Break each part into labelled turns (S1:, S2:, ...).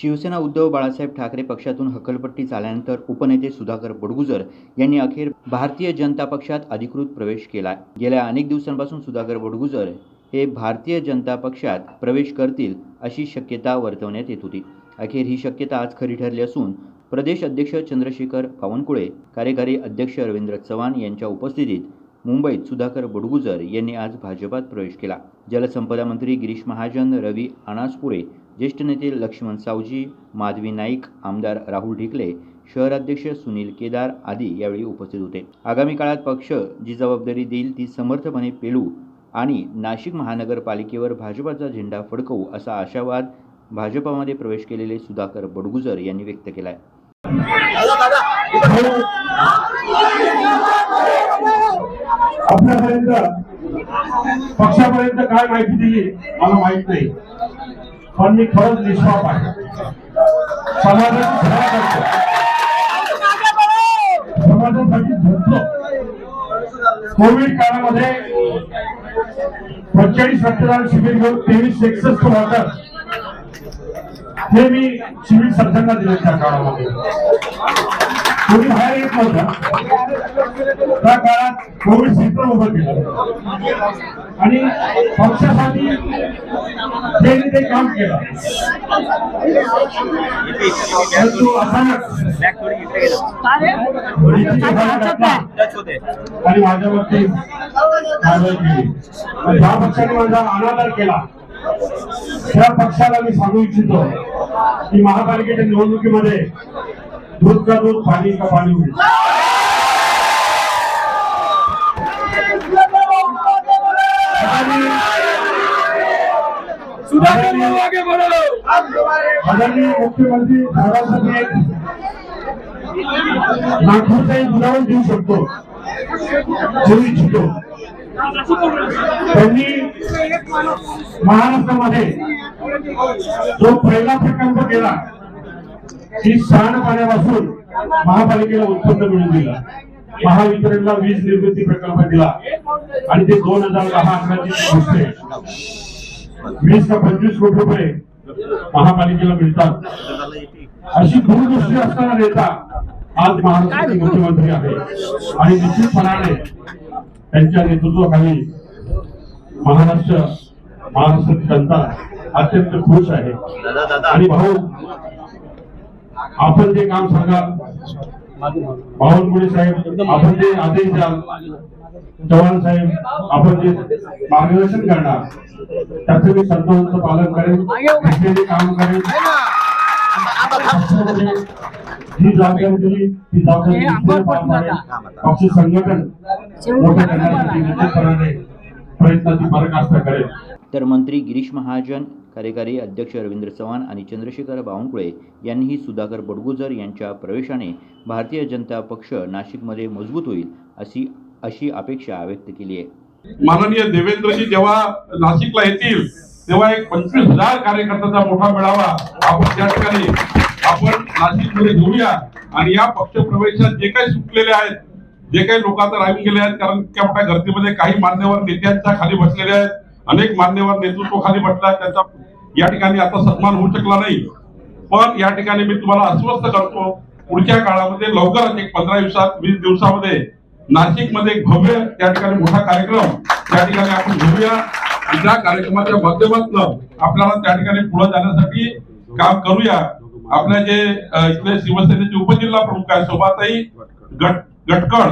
S1: शिवसेना उद्धव बाळासाहेब ठाकरे पक्षातून हकलपट्टी झाल्यानंतर उपनेते सुधाकर बडगुजर यांनी अखेर भारतीय जनता पक्षात अधिकृत प्रवेश केला. गेल्या अनेक दिवसांपासून सुधाकर बडगुजर हे भारतीय जनता पक्षात प्रवेश करतील अशी शक्यता वर्तवण्यात येत होती. अखेर ही शक्यता आज खरी ठरली असून प्रदेश अध्यक्ष चंद्रशेखर बावनकुळे कार्यकारी अध्यक्ष रवींद्र चव्हाण यांच्या उपस्थितीत मुंबईत सुधाकर बडगुजर यांनी आज भाजपात प्रवेश केला. जलसंपदा मंत्री गिरीश महाजन रवी अनासपुरे ज्येष्ठ नेते लक्ष्मण सावजी माधवी नाईक आमदार राहुल ढिकले शहराध्यक्ष सुनील केदार आदी यावेळी उपस्थित होते. आगामी काळात पक्ष जी जबाबदारी देईल ती समर्थपणे पेलू आणि नाशिक महानगरपालिकेवर भाजपाचा झेंडा फडकवू असा आशावाद भाजपामध्ये प्रवेश केलेले सुधाकर बडगुजर यांनी व्यक्त केला
S2: आपल्यापर्यंत पक्षापर्यंत काय माहिती दिली? मला माहीत नाही. पण मी खरंच निष्पाप आहे. समाजाची सेवा करतो. समाजासाठी झटतो कोविड काळामध्ये पंचेचाळीस रक्तदान शिबिर घेऊन तेवीस एकसष्ट वाटत हे मी शिबिर सर्जनला दिले त्या काळामध्ये. कोणी बाहेर येत नव्हतं त्या काळात कोविड सेंटर उभं केलं. आणि पक्षासाठी त्यांनी ते काम केलं. परंतु अचानक आणि माझ्यावरती कारवाई केली. ज्या पक्षाने माझा अनादर केला त्या पक्षाला मी सांगू इच्छितो की महापालिकेच्या निवडणुकीमध्ये दूध का दूध पाणी का पाणी होईल? आदरणीय मुख्यमंत्री एक नागपूरचा एक उदाहरण देऊ शकतो. देऊ इच्छितो. त्यांनी महाराष्ट्रामध्ये जो पहिला प्रकल्प केला की सांडपाण्यापासून महापालिकेला उत्पन्न मिळून दिलं. महावितरणला वीज निर्मिती प्रकल्प दिला. आणि ते दोन हजार दहा अकराची गोष्ट आहे. वीस का पंचवीस कोटी रुपये महापालिकेला मिळतात. अशी दूरदृष्टी असताना नेता आज महाराष्ट्राचे मुख्यमंत्री आहे आणि निश्चितपणाने त्यांच्या नेतृत्वाखाली महाराष्ट्र महाराष्ट्राची जनता अत्यंत खुश आहे. आणि भाऊ आपण जे काम सांगाल बावनकुळे साहेब आपण जे आदेश द्याल. चव्हाण साहेब आपण जे मार्गदर्शन करणार. त्याचं मी संतोषाचं पालन करेन. काम करेन. जी जबाबदारी दिली ती जबाबदारी. पक्ष संघटन मोठं करण्यासाठी प्रयत्नाची पराकाष्ठा करेल.
S1: तर मंत्री गिरीश महाजन कार्यकारी अध्यक्ष रवींद्र चव्हाण आणि चंद्रशेखर बावनकुळे यांनीही सुधाकर बडगुजर यांच्या प्रवेशाने भारतीय जनता पक्ष नाशिकमध्ये मजबूत होईल अशी अशी अपेक्षा व्यक्त केली आहे.
S2: माननीय देवेंद्रजी जेव्हा नाशिकला येतील तेव्हा एक पंचवीस हजार कार्यकर्त्यांचा मोठा मेळावा आपण त्या ठिकाणी आपण नाशिकमध्ये घेऊया. आणि या पक्ष प्रवेशात जे काही सुटलेले आहेत जे काही लोक आता राहून गेले आहेत कारण इतक्या मोठ्या गर्दीमध्ये काही मान्यवर नेत्यांच्या खाली बसलेले आहेत. अनेक मान्यवर नेतृत्व खाली बसला त्यांचा या ठिकाणी आता सन्मान होऊ शकला नाही. पण या ठिकाणी मी तुम्हाला अस्वस्थ करतो पुढच्या काळामध्ये लवकरच एक पंधरा दिवसात वीस दिवसामध्ये नाशिकमध्ये एक भव्य त्या ठिकाणी मोठा कार्यक्रम त्या ठिकाणी आपण घेऊया आणि त्या कार्यक्रमाच्या माध्यमातून आपल्याला त्या ठिकाणी पुढे जाण्यासाठी काम करूया. आपल्या जे इथले शिवसेनेचे उपजिल्हा प्रमुख आहे सोबाताई गट गटकळ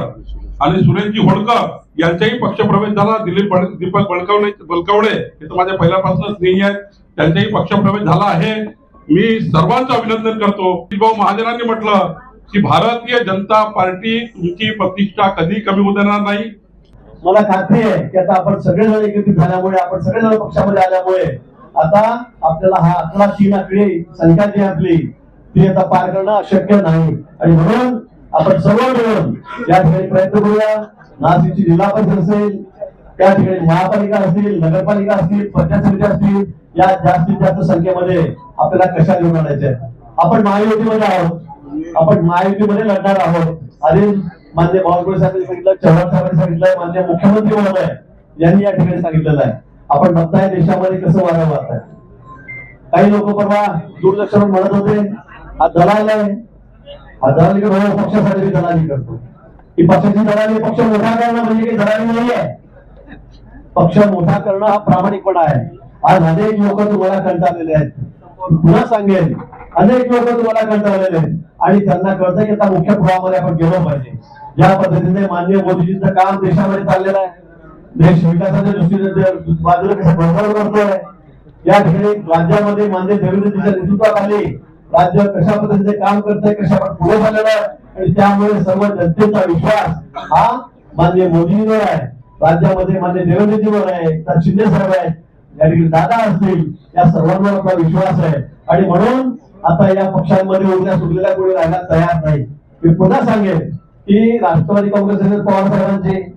S2: आणि सुरेशजी होळकर यांचाही पक्षप्रवेश झाला. दिलीप दीपक बळकवणे बलकवणे हे तर माझ्या पहिल्यापासूनच स्नेही आहेत. त्यांचाही पक्षप्रवेश झाला आहे. मी सर्वांचं अभिनंदन करतो. भाऊ महाजनांनी म्हटलं की भारतीय जनता पार्टी तुमची प्रतिष्ठा कधी कमी होऊ देणार नाही.
S3: मला खात्री आहे की आता आपण सगळेजण एकत्रित झाल्यामुळे आपण सगळेजण पक्षामध्ये आल्यामुळे आता आपल्याला हा अकरा तीन आकडी संख्या जी आपली ती आता पार करणं अशक्य नाही. आणि म्हणून आपण सर्व मिळून या ठिकाणी प्रयत्न करूया. नाशिकची जिल्हा परिषद असेल त्या ठिकाणी महापालिका असतील नगरपालिका असतील पंचायत समिती असतील या जास्तीत जास्त संख्येमध्ये आपल्याला कशा घेऊन आणायच्या आपण महायुतीमध्ये आहोत. आपण महायुतीमध्ये लढणार आहोत. आणि मान्य बावनकुळे साहेबांनी सांगितलं चव्हाण साहेबांनी सांगितलंय मान्य मुख्यमंत्री महोदय यांनी या ठिकाणी सांगितलेलं आहे. आपण बघताय देशामध्ये कसं वारं वाहत आहे काही लोक परवा दूरदर्शन म्हणत होते हा दलाल आहे. हा दलाली पक्षासाठी दलाली करतो. ही पक्षाची दलाली पक्ष मोठा करणं म्हणजे काही दलाली नाही आहे पक्ष मोठा करणं हा प्रामाणिकपणा आहे. आज अनेक लोक तुम्हाला कंटाळलेले आहेत. पुन्हा सांगेल अनेक लोक तुम्हाला कंटाळलेले आहेत. आणि त्यांना कळतं की आता मुख्य प्रवाहामध्ये आपण गेलो पाहिजे. ज्या पद्धतीने मान्य मोदीजींचं काम देशामध्ये चाललेलं आहे. देश विकासाच्या दृष्टीने बाजूला कसं भरभर करतोय या ठिकाणी राज्यामध्ये मान्य देवेंद्रजीच्या नेतृत्वाखाली राज्य कशा पद्धतीने काम करतंय कशा पुढे झालेलं आहे आणि त्यामुळे सर्व जनतेचा विश्वास हा मान्य मोदींवर आहे. राज्यामध्ये माझे देवेंद्रजीवर आहे एकनाथ शिंदे साहेब आहेत या ठिकाणी दादा असतील या सर्वांवर आपला विश्वास आहे. आणि म्हणून आता या पक्षांमध्ये उद्या सुटलेल्या कोणी राहायला तयार नाही. मी पुन्हा सांगेन की राष्ट्रवादी काँग्रेस असेल पवार साहेबांचे.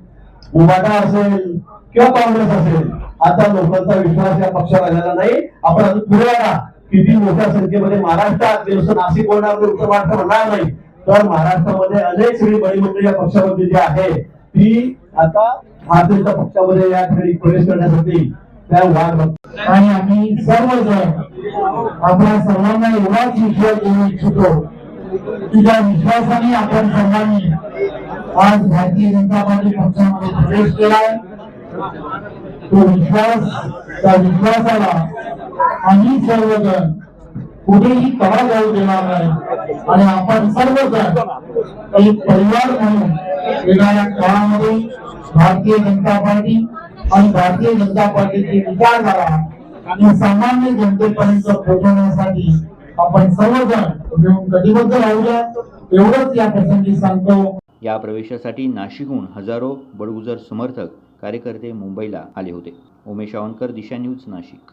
S3: उभाटा असेल किंवा काँग्रेस असेल आता लोकांचा विश्वास या पक्षावर आलेला नाही. आपण अजून पुढे आला किती मोठ्या संख्येमध्ये महाराष्ट्रात ते नाशिक बोलणार उत्तर महाराष्ट्र म्हणणार नाही. तर महाराष्ट्रामध्ये अनेक श्री बडी या पक्षामध्ये जे आहे ती आता भारतीय पक्षामध्ये या ठिकाणी प्रवेश करण्यासाठी त्या वाट
S4: आणि आम्ही सर्वजण आपल्या सर्वांना एवढाच विश्वास देऊ इच्छितो की ज्या विश्वासाने आपण सर्वांनी आज भारतीय जनता पार्टी पक्षामध्ये प्रवेश केलाय. तो विश्वास त्या विश्वासाला आम्ही सर्वजण कुठेही कवा जाऊ देणार नाही. आणि आपण सर्वजण एक परिवार म्हणून येणाऱ्या काळामध्ये भारतीय जनता पार्टी आणि भारतीय जनता पार्टीची विचारधारा आणि सामान्य जनतेपर्यंत पोहोचवण्यासाठी आपण सर्वजण मिळून कटिबद्ध राहूया. एवढंच या प्रसंगी सांगतो.
S1: या प्रवेशासाठी नाशिकहून हजारो बडगुजर समर्थक कार्यकर्ते मुंबईला आले होते. उमेश आवनकर दिशा न्यूज नाशिक.